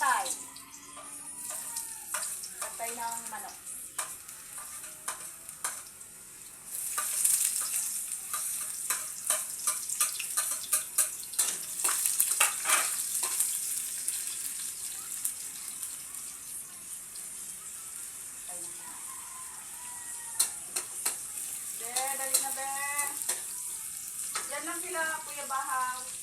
patay. Patay ng manok. Be, dali na be. Yan lang sila, Kuya Bahang.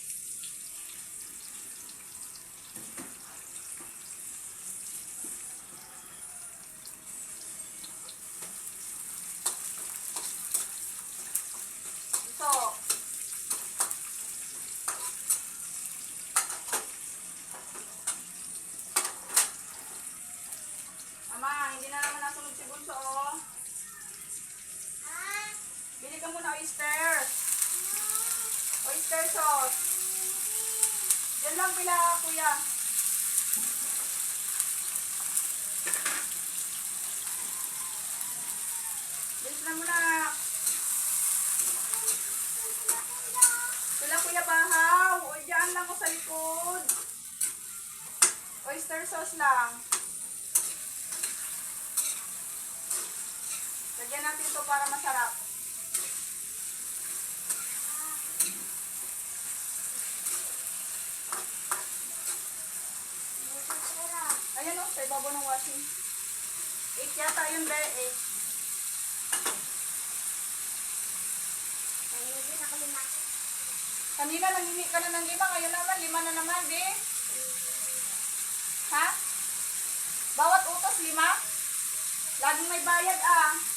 Yan lang pila, kuya. Bilis na muna. Sila kuya bahaw. O dyan lang ko sa likod. Oyster sauce lang. Lagyan natin ito para masarap. Ayan o, sa ibabaw ng washing. Eight yata yun, be. Eight. Kanina nangingi ka na ng lima, ngayon naman, lima na naman, be. Ha? Bawat utos, lima? Laging may bayad, ah.